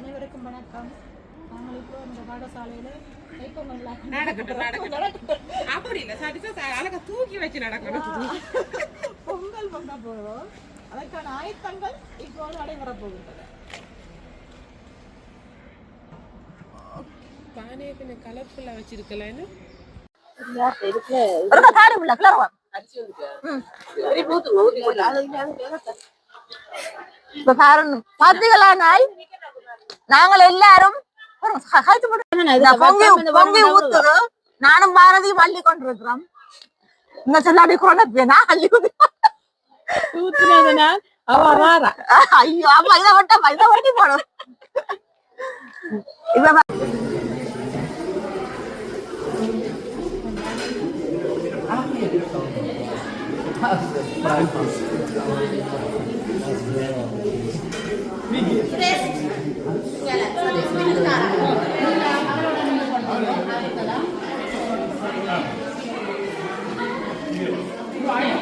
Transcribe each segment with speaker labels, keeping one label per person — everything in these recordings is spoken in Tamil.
Speaker 1: அனைவருக்கும் வணக்கம். நாங்கள் இப்போ இந்த பாடசாலையில் தைப்பொங்கல்
Speaker 2: நடக்கட்டும் நடக்கட்டும். அப்படி இல்ல தூக்கி வச்சு நடக்கணும்.
Speaker 1: பொங்கல் பொங்க போகிறோம் அதற்கான ஆயத்தங்கள் இப்போது நடைபெறப் போகின்றன.
Speaker 2: பானையை கொஞ்சம் கலர்ஃபுல்லா வச்சிருக்கலன்னு
Speaker 3: இப்ப பாருங்க க- கழுத்து பொங்கி ஊத்துது நானும் பாரதியும் அள்ளி கொண்டிருக்கிறோம். இந்த சொல்லாடி கொண்டு நான் அள்ளி ஐயோ ஆமா இதை மட்டும் இதை ஒட்டி போடும் இப்ப பா-
Speaker 2: கடை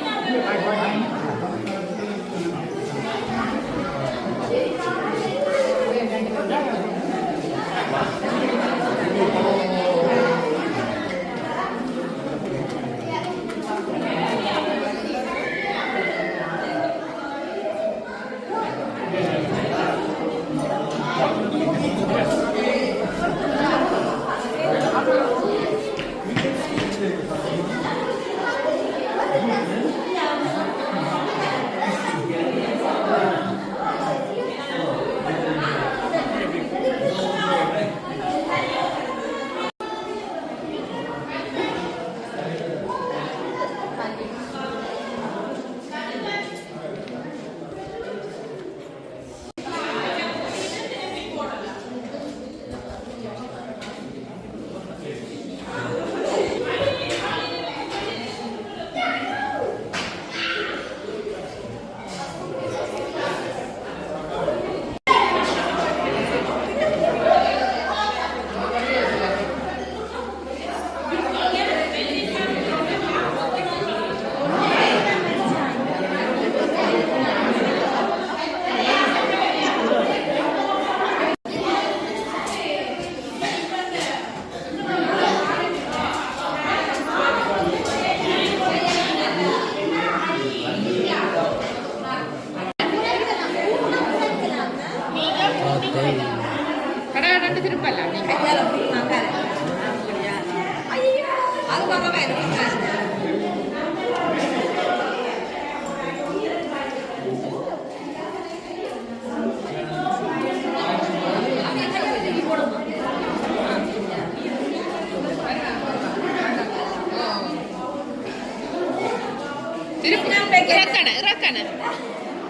Speaker 2: திருப்பி இறக்கண இறக்கண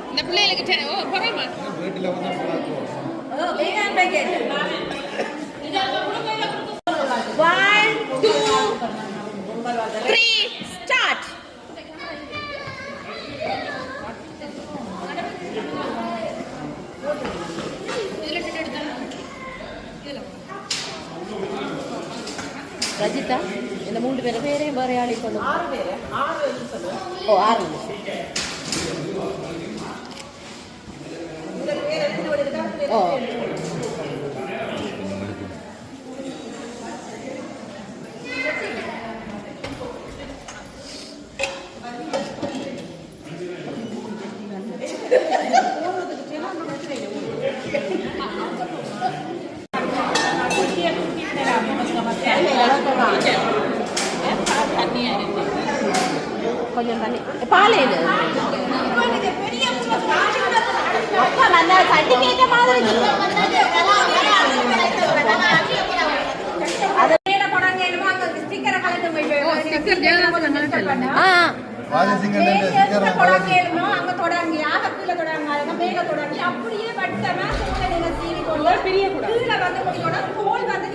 Speaker 2: இந்த பிள்ளைகளுக்கு தெ- ஓ பொறாமா One,
Speaker 4: பேர்
Speaker 1: பேர் ஆறு பேர் சொல்லுவோம்
Speaker 4: ஓ ஆறு ஓ கொஞ்சம் தண்ணி. பால் இது அப்பா நல்ல சர்டிஃபிகேட் மாதிரி ஆ
Speaker 5: அப்படியே சுத்தி ஜீவன் இல்ல அப்படியே
Speaker 6: அவசரப்பட தேவையில்லை ஆறுதலா தீவோட தோளோட அந்த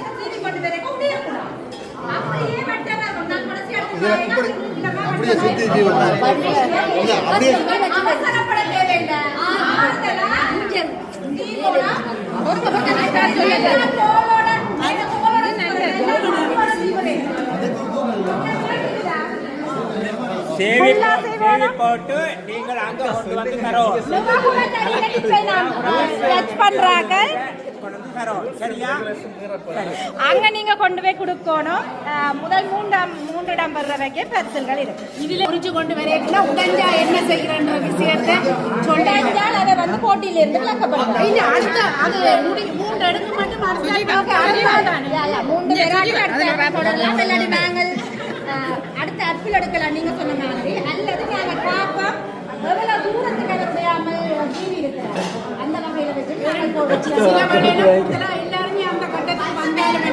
Speaker 6: தோளோட
Speaker 7: சேவை
Speaker 3: போகணும்
Speaker 7: போட்டு நீங்கள் அங்க கொண்டு வந்து தரோம்
Speaker 6: ஸ்கெட்ச் பண்றாங்க. அங்க நீங்க கொண்டு போய் கொடுக்கணும். முதல் மூன்றாம் மூன்றிடம் வர்றவைக்கு பரிசல்கள் இருக்கு.
Speaker 8: இதுல குறிச்சு கொண்டு வரையில உடஞ்சா என்ன செய்யறன்ற விஷயத்தை
Speaker 6: உடைஞ்சால் அதை வந்து போட்டியில இருந்து விளக்கப்படுத்தும்
Speaker 8: இல்ல அடுத்த அது முடி மூன்று அடுக்கு மட்டும்
Speaker 6: மூன்று இல்லாட்டி நாங்கள் அடுத்த அப்பில் எடுக்கலாம். நீங்க சொன்ன மாதிரி. அல்லது நாங்கள் பார்ப்போம். எவ்வளவு தூரத்துக்கு எடுக்கையாமல் டிவி இருக்கிறார் அந்த வகையில வச்சு நாங்கள்
Speaker 8: எல்லாருமே அந்த கட்டத்துக்கு வந்தாலும்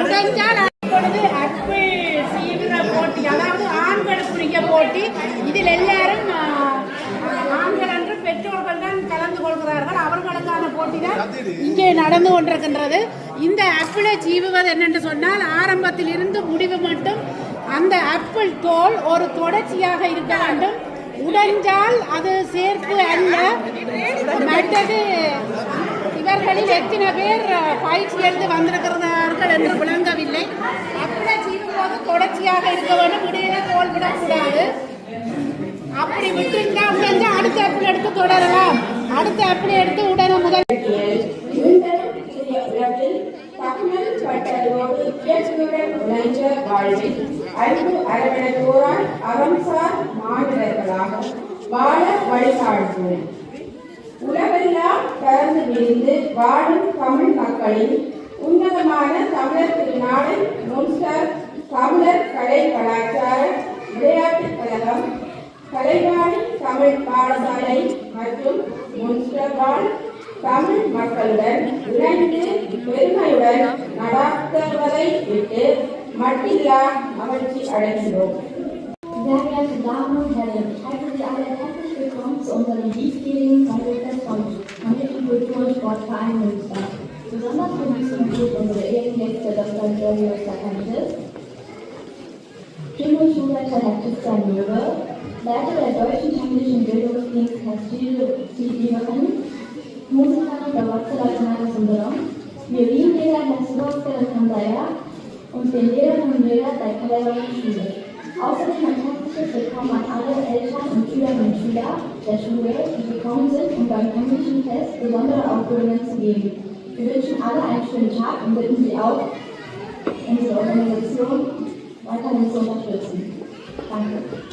Speaker 8: உடைஞ்சால் அப்பொழுது அப்பு சீவிர போட்டி அதாவது ஆண்கள் ஆண்களுக்குரிய போட்டி. இதில் எல்லாரும் ஆண்கள் என்று பெற்றோர்கள் தான் கலந்து கொள்கிறார்கள். அவர்களுக்கான போட்டி தான் இங்கே நடந்து கொண்டிருக்கின்றது. இந்த ஆப்பிளை சீவுவது என்னென்று சொன்னால் ஆரம்பத்தில் இருந்து முடிவு மட்டும் அந்த ஆப்பிள் தோல் ஒரு தொடர்ச்சியாக இருக்க வேண்டும். உடைஞ்சால் அது சேர்ப்பு அல்ல. மற்றது இவர்களில் எத்தனை பேர் பயிற்சி எடுத்து வந்திருக்கிறார்கள் என்று விளங்கவில்லை. அப்படி செய்யும் போது தொடர்ச்சியாக இருக்க வேண்டும். இடையில தோல் விடக்கூடாது. அப்படி விட்டுருந்தா முடிஞ்சா அடுத்த ஆப்பிள் எடுத்து தொடரலாம். அடுத்த ஆப்பிள் எடுத்து உடனே முதல்
Speaker 9: அறம்சார் மாநிலர்களாக வாழ வழிகாட்டுவோம் உலகெல்லாம் பறந்து விரிந்து வாழும் தமிழ் மக்களின் உன்னதமான தமிழர் திருநாளில் முன்ஸ்டர் தமிழர் கலை கலாச்சார விளையாட்டுக் கழகம் கலைவாணி தமிழ் பாடசாலை மற்றும் முன்ஸ்டர் வாழ் தமிழ் மக்களுடன் இணைந்து பெருமையுடன் நடாத்துவதை விட்டு மட்டில்லா மகிழ்ச்சி அடைகிறோம்
Speaker 10: Sehr geehrte Damen und Herren, ich heiße Sie alle herzlich willkommen zu unserem diesjährigen Kongress von Familien Kultur und Sportverein Münster. Wir unsere Ehrengäste Dr. Giorgio Sakanides, Stimmungsschulleiter Herr Christian Möwe, Leiter der Deutschen Technischen Bildungsdienst Sieberen, Musikerin der Wurzelleiter Sundaram, Violinlehrer Herr Subaskar Kandaya und den Lehrerinnen und Lehrer der Kalaiwagen Schule. Außerdem ein herzliches Willkommen an alle Eltern und Schülerinnen und Schüler der Schule, die gekommen sind, um beim Englischen Test besondere Ausbildungen zu geben. Wir wünschen alle einen schönen Tag und bitten Sie auch, unsere Organisation weiterhin zu unterstützen. Danke.